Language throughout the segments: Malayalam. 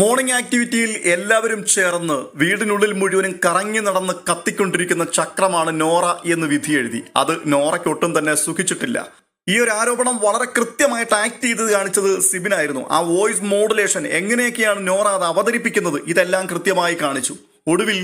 മോർണിംഗ് ആക്ടിവിറ്റിയിൽ എല്ലാവരും ചേർന്ന് വീടിനുള്ളിൽ മുഴുവനും കറങ്ങി നടന്ന് കത്തിക്കൊണ്ടിരിക്കുന്ന ചക്രമാണ് നോറ എന്ന് വിധി എഴുതി. അത് നോറയ്ക്ക് ഒട്ടും തന്നെ സുഖിച്ചിട്ടില്ല. ഈ ഒരു ആരോപണം വളരെ കൃത്യമായിട്ട് ആക്ട് ചെയ്ത് കാണിച്ചത് സിബിനായിരുന്നു. ആ വോയിസ് മോഡുലേഷൻ എങ്ങനെയൊക്കെയാണ് നോറ അത് അവതരിപ്പിക്കുന്നത് ഇതെല്ലാം കൃത്യമായി കാണിച്ചു. ഒടുവിൽ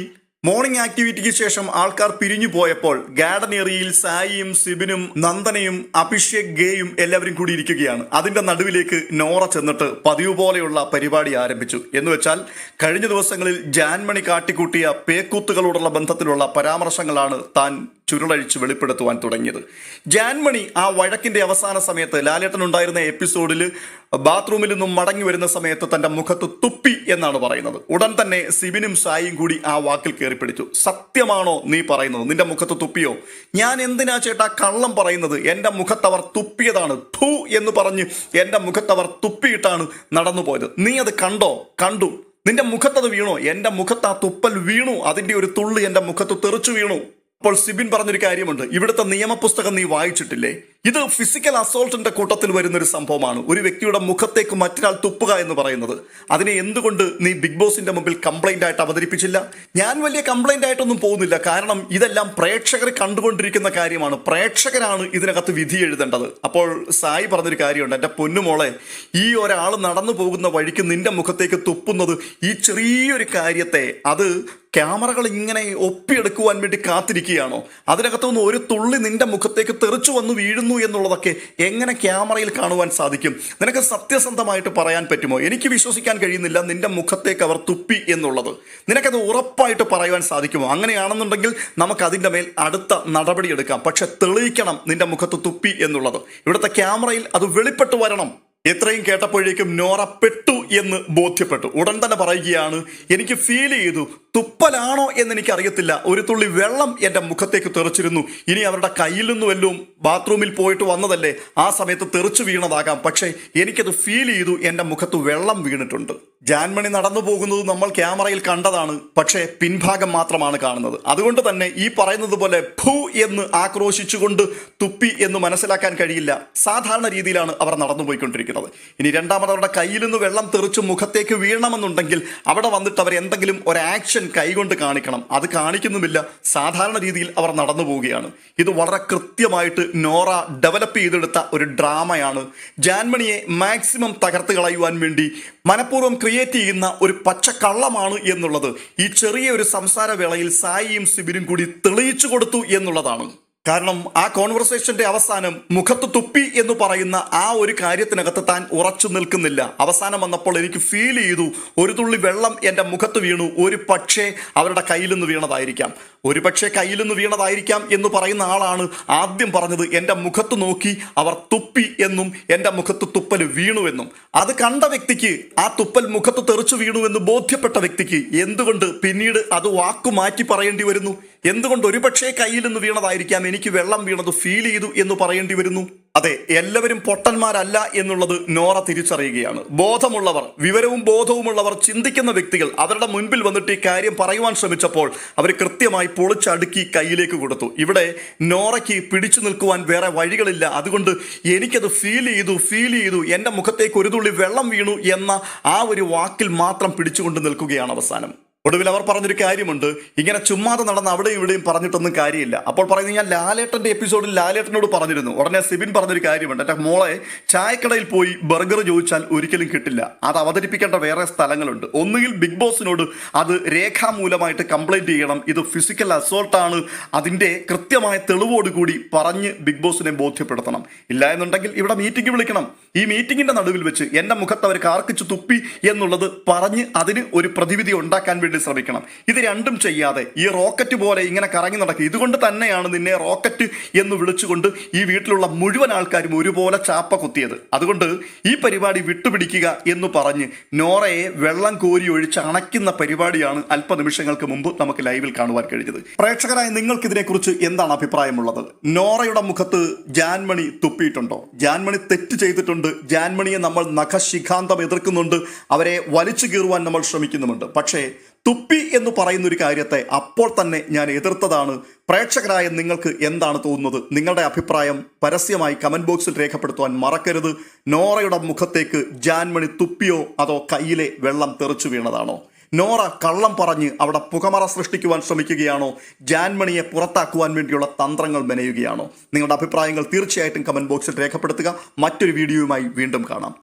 മോർണിംഗ് ആക്ടിവിറ്റിക്ക് ശേഷം ആൾക്കാർ പിരിഞ്ഞു പോയപ്പോൾ ഗാർഡൻ ഏറിയയിൽ സായിയും സിബിനും നന്ദനയും അഭിഷേക് ഗേയും എല്ലാവരും കൂടി ഇരിക്കുകയാണ്. അതിന്റെ നടുവിലേക്ക് നോറ ചെന്നിട്ട് പതിവ് പോലെയുള്ള പരിപാടി ആരംഭിച്ചു. എന്ന് വെച്ചാൽ കഴിഞ്ഞ ദിവസങ്ങളിൽ ജാൻമണി കാട്ടിക്കൂട്ടിയ പേക്കൂത്തുകളോടുള്ള ബന്ധത്തിലുള്ള പരാമർശങ്ങളാണ് താൻ ചുരുളഴിച്ച് വെളിപ്പെടുത്തുവാൻ തുടങ്ങിയത്. ജാൻമണി ആ വഴക്കിന്റെ അവസാന സമയത്ത് ലാലേട്ടൻ ഉണ്ടായിരുന്ന എപ്പിസോഡിൽ ബാത്റൂമിൽ നിന്നും മടങ്ങി വരുന്ന സമയത്ത് തന്റെ മുഖത്ത് തുപ്പി എന്നാണ് പറയുന്നത്. ഉടൻ തന്നെ സിബിനും സായിയും കൂടി ആ വാക്കിൽ കയറി പിടിച്ചു. സത്യമാണോ നീ പറയുന്നത്? നിന്റെ മുഖത്ത് തുപ്പിയോ? ഞാൻ എന്തിനാ ചേട്ടാ കള്ളം പറയുന്നത്? എന്റെ മുഖത്തവർ തുപ്പിയതാണ്. ധൂ എന്ന് പറഞ്ഞ് എന്റെ മുഖത്തവർ തുപ്പിയിട്ടാണ് നടന്നു പോയത്. നീ അത് കണ്ടോ? കണ്ടു. നിന്റെ മുഖത്തത് വീണു? എന്റെ മുഖത്ത് ആ തുപ്പൽ വീണു. അതിന്റെ ഒരു തുള്ളി എന്റെ മുഖത്ത് തെറിച്ചു വീണു. അപ്പോൾ സിബിൻ പറഞ്ഞൊരു കാര്യമുണ്ട്. ഇവിടുത്തെ നിയമപുസ്തകം നീ വായിച്ചിട്ടില്ലേ? ഇത് ഫിസിക്കൽ അസോൾട്ടിന്റെ കൂട്ടത്തിൽ വരുന്ന ഒരു സംഭവമാണ്. ഒരു വ്യക്തിയുടെ മുഖത്തേക്ക് മറ്റൊരാൾ തുപ്പുക എന്ന് പറയുന്നത്. അതിനെ എന്തുകൊണ്ട് നീ ബിഗ് ബോസിന്റെ മുമ്പിൽ കംപ്ലൈന്റ് ആയിട്ട് അവതരിപ്പിച്ചില്ല? ഞാൻ വലിയ കംപ്ലൈന്റ് ആയിട്ടൊന്നും പോകുന്നില്ല. കാരണം ഇതെല്ലാം പ്രേക്ഷകർ കണ്ടുകൊണ്ടിരിക്കുന്ന കാര്യമാണ്. പ്രേക്ഷകരാണ് ഇതിനകത്ത് വിധി എഴുതേണ്ടത്. അപ്പോൾ സായി പറഞ്ഞൊരു കാര്യമുണ്ട്. എന്റെ പൊന്നുമോളെ ഈ ഒരാൾ നടന്നു പോകുന്ന വഴിക്ക് നിന്റെ മുഖത്തേക്ക് തുപ്പുന്നത് ഈ ചെറിയൊരു കാര്യത്തെ അത് ക്യാമറകൾ ഇങ്ങനെ ഒപ്പിയെടുക്കുവാൻ വേണ്ടി കാത്തിരിക്കുകയാണോ? അതിനകത്തുനിന്ന് ഒരു തുള്ളി നിന്റെ മുഖത്തേക്ക് തെറിച്ചു വന്ന് വീഴുന്നു എന്നുള്ളതൊക്കെ എങ്ങനെ ക്യാമറയിൽ കാണുവാൻ സാധിക്കും? നിനക്ക് സത്യസന്ധമായിട്ട് പറയാൻ പറ്റുമോ? എനിക്ക് വിശ്വസിക്കാൻ കഴിയുന്നില്ല നിന്റെ മുഖത്തേക്ക് അവർ തുപ്പി എന്നുള്ളത്. നിനക്കത് ഉറപ്പായിട്ട് പറയുവാൻ സാധിക്കുമോ? അങ്ങനെയാണെന്നുണ്ടെങ്കിൽ നമുക്ക് അതിന്റെ മേൽ അടുത്ത നടപടിയെടുക്കാം പക്ഷെ തെളിയിക്കണം നിന്റെ മുഖത്ത് തുപ്പി എന്നുള്ളത്. ഇവിടുത്തെ ക്യാമറയിൽ അത് വെളിപ്പെട്ടു വരണം. എത്രയും കേട്ടപ്പോഴേക്കും നോറ പെട്ടു എന്ന് ബോധ്യപ്പെട്ടു. ഉടൻ തന്നെ പറയുകയാണ് എനിക്ക് ഫീൽ ചെയ്തു. തുപ്പലാണോ എന്ന് എനിക്ക് അറിയത്തില്ല ഒരു തുള്ളി വെള്ളം എന്റെ മുഖത്തേക്ക് തെറിച്ചിരുന്നു. ഇനി അവരുടെ കയ്യിൽ നിന്ന് വല്ലതും ബാത്റൂമിൽ പോയിട്ട് വന്നതല്ലേ. ആ സമയത്ത് തെറിച്ചു വീണതാകാം. പക്ഷേ എനിക്കത് ഫീൽ ചെയ്തു. എന്റെ മുഖത്ത് വെള്ളം വീണിട്ടുണ്ട്. ജാൻമണി നടന്നു പോകുന്നത് നമ്മൾ ക്യാമറയിൽ കണ്ടതാണ് പക്ഷേ പിൻഭാഗം മാത്രമാണ് കാണുന്നത്. അതുകൊണ്ട് തന്നെ ഈ പറയുന്നത് പോലെ ഭൂ എന്ന് ആക്രോശിച്ചുകൊണ്ട് തുപ്പി എന്ന് മനസ്സിലാക്കാൻ കഴിയില്ല. സാധാരണ രീതിയിലാണ് അവർ നടന്നുപോയിക്കൊണ്ടിരിക്കുന്നത്. ഇനി രണ്ടാമത് അവരുടെ കയ്യിൽ നിന്ന് വെള്ളം തെറിച്ച് മുഖത്തേക്ക് വീഴണമെന്നുണ്ടെങ്കിൽ അവിടെ വന്നിട്ട് അവർ എന്തെങ്കിലും ഒരു ആക്ഷൻ കൈകൊണ്ട് കാണിക്കണം. അത് കാണിക്കുന്നുമില്ല. സാധാരണ രീതിയിൽ അവർ നടന്നു പോവുകയാണ്. ഇത് വളരെ കൃത്യമായിട്ട് നോറ ഡെവലപ്പ് ചെയ്തെടുത്ത ഒരു ഡ്രാമയാണ് ജാൻമണിയെ മാക്സിമം തകർത്ത് കളയുവാൻ വേണ്ടി മനഃപൂർവം ക്രിയേറ്റ് ചെയ്യുന്ന ഒരു പച്ചക്കള്ളമാണ് എന്നുള്ളത്. ഈ ചെറിയ ഒരു സംസാര വേളയിൽ സായിയും സിബിനും കൂടി തെളിയിച്ചു കൊടുത്തു എന്നുള്ളതാണ്. കാരണം ആ കോൺവെർസേഷന്റെ അവസാനം മുഖത്ത് തുപ്പി എന്ന് പറയുന്ന ആ ഒരു കാര്യത്തിനകത്ത് താൻ ഉറച്ചു നിൽക്കുന്നില്ല. അവസാനം വന്നപ്പോൾ എനിക്ക് ഫീൽ ചെയ്തു ഒരു തുള്ളി വെള്ളം എന്റെ മുഖത്ത് വീണു. ഒരു പക്ഷേ അവരുടെ കയ്യിൽ നിന്ന് വീണതായിരിക്കാം. ഒരു പക്ഷേ കയ്യിൽ നിന്ന് വീണതായിരിക്കാം എന്ന് പറയുന്ന ആളാണ് ആദ്യം പറഞ്ഞത് എന്റെ മുഖത്ത് നോക്കി അവർ തുപ്പി എന്നും എന്റെ മുഖത്ത് തുപ്പൽ വീണുവെന്നും അത് കണ്ട വ്യക്തിക്ക് ആ തുപ്പൽ മുഖത്ത് തെറിച്ചു വീണുവെന്ന് ബോധ്യപ്പെട്ട വ്യക്തിക്ക് എന്തുകൊണ്ട് പിന്നീട് അത് വാക്കു മാറ്റി പറയേണ്ടി വരുന്നു? എന്തുകൊണ്ട് ഒരുപക്ഷെ കയ്യിൽ നിന്ന് വീണതായിരിക്കാം എനിക്ക് വെള്ളം വീണത് ഫീൽ ചെയ്തു എന്ന് പറയേണ്ടി വരുന്നു? അതെ എല്ലാവരും പൊട്ടന്മാരല്ല എന്നുള്ളത് നോറ തിരിച്ചറിയുകയാണ്. ബോധമുള്ളവർ വിവരവും ബോധവുമുള്ളവർ ചിന്തിക്കുന്ന വ്യക്തികൾ അവരുടെ മുൻപിൽ വന്നിട്ട് ഈ കാര്യം പറയുവാൻ ശ്രമിച്ചപ്പോൾ അവർ കൃത്യമായി പൊളിച്ചടുക്കി കയ്യിലേക്ക് കൊടുത്തു. ഇവിടെ നോറയ്ക്ക് പിടിച്ചു നിൽക്കുവാൻ വേറെ വഴികളില്ല. അതുകൊണ്ട് എനിക്കത് ഫീൽ ചെയ്തു ഫീൽ ചെയ്തു എന്റെ മുഖത്തേക്ക് ഒരു തുള്ളി വെള്ളം വീണു എന്ന ആ ഒരു വാക്കിൽ മാത്രം പിടിച്ചുകൊണ്ട് നിൽക്കുകയാണ് അവസാനം. ഒടുവിൽ അവർ പറഞ്ഞൊരു കാര്യമുണ്ട്. ഇങ്ങനെ ചുമ്മാതെ നടന്ന് അവിടെയും ഇവിടെയും പറഞ്ഞിട്ടൊന്നും കാര്യമില്ല. അപ്പോൾ പറയുന്നത് ഞാൻ ലാലേട്ടന്റെ എപ്പിസോഡിൽ ലാലേട്ടനോട് പറഞ്ഞിരുന്നു. ഉടനെ സിബിൻ പറഞ്ഞൊരു കാര്യമുണ്ട്. എന്റെ മോളെ ചായക്കടയിൽ പോയി ബർഗർ ചോദിച്ചാൽ ഒരിക്കലും കിട്ടില്ല. അത് അവതരിപ്പിക്കേണ്ട വേറെ സ്ഥലങ്ങളുണ്ട്. ഒന്നുകിൽ ബിഗ് ബോസിനോട് അത് രേഖാമൂലമായിട്ട് കംപ്ലൈന്റ് ചെയ്യണം. ഇത് ഫിസിക്കൽ അസോൾട്ടാണ് അതിന്റെ കൃത്യമായ തെളിവോടുകൂടി പറഞ്ഞ് ബിഗ് ബോസിനെ ബോധ്യപ്പെടുത്തണം. ഇല്ല എന്നുണ്ടെങ്കിൽ ഇവിടെ മീറ്റിംഗ് വിളിക്കണം. ഈ മീറ്റിംഗിന്റെ നടുവിൽ വെച്ച് എന്റെ മുഖത്ത് അവർ കാർക്കിച്ചു തുപ്പി എന്നുള്ളത് പറഞ്ഞ് അതിന് ഒരു പ്രതിവിധി ഉണ്ടാക്കാൻ ശ്രമിക്കണം. ഇത് രണ്ടും ചെയ്യാതെ ഈ റോക്കറ്റ് പോലെ ഇങ്ങനെ കറങ്ങി നടക്കുക. ഇതുകൊണ്ട് തന്നെയാണ് നിന്നെ റോക്കറ്റ് എന്ന് വിളിച്ചുകൊണ്ട് ഈ വീട്ടിലുള്ള മുഴുവൻ ആൾക്കാരും ഒരുപോലെ ചാപ്പ കുത്തിയത്. അതുകൊണ്ട് ഈ പരിപാടി വിട്ടുപിടിക്കുക എന്ന് പറഞ്ഞ് നോറയെ വെള്ളം കോരി ഒഴിച്ച് അണയ്ക്കുന്ന പരിപാടിയാണ് അല്പനിമിഷങ്ങൾക്ക് മുമ്പ് നമുക്ക് ലൈവിൽ കാണുവാൻ കഴിഞ്ഞത്. പ്രേക്ഷകരായ നിങ്ങൾക്ക് ഇതിനെക്കുറിച്ച് എന്താണ് അഭിപ്രായമുള്ളത്? നോറയുടെ മുഖത്ത് ജാൻമണി തുപ്പിയിട്ടുണ്ടോ? ജാൻമണി തെറ്റ് ചെയ്തിട്ടുണ്ട്. ജാൻമണിയെ നമ്മൾ നഖശിഖാന്തം എതിർക്കുന്നുണ്ട്. അവരെ വലിച്ചു കീറുവാൻ നമ്മൾ ശ്രമിക്കുന്നുമുണ്ട്. പക്ഷേ തുപ്പി എന്ന് പറയുന്ന ഒരു കാര്യത്തെ അപ്പോൾ തന്നെ ഞാൻ എതിർത്തതാണ്. പ്രേക്ഷകരായ നിങ്ങൾക്ക് എന്താണ് തോന്നുന്നത്? നിങ്ങളുടെ അഭിപ്രായം പരസ്യമായി കമന്റ് ബോക്സിൽ രേഖപ്പെടുത്തുവാൻ മറക്കരുത്. നോറയുടെ മുഖത്തേക്ക് ജാൻമണി തുപ്പിയോ അതോ കയ്യിലെ വെള്ളം തെറിച്ചു വീണതാണോ? നോറ കള്ളം പറഞ്ഞ് അവിടെ പുകമറ സൃഷ്ടിക്കുവാൻ ശ്രമിക്കുകയാണോ? ജാൻമണിയെ പുറത്താക്കുവാൻ വേണ്ടിയുള്ള തന്ത്രങ്ങൾ മെനയുകയാണോ? നിങ്ങളുടെ അഭിപ്രായങ്ങൾ തീർച്ചയായിട്ടും കമന്റ് ബോക്സിൽ രേഖപ്പെടുത്തുക. മറ്റൊരു വീഡിയോയുമായി വീണ്ടും കാണാം.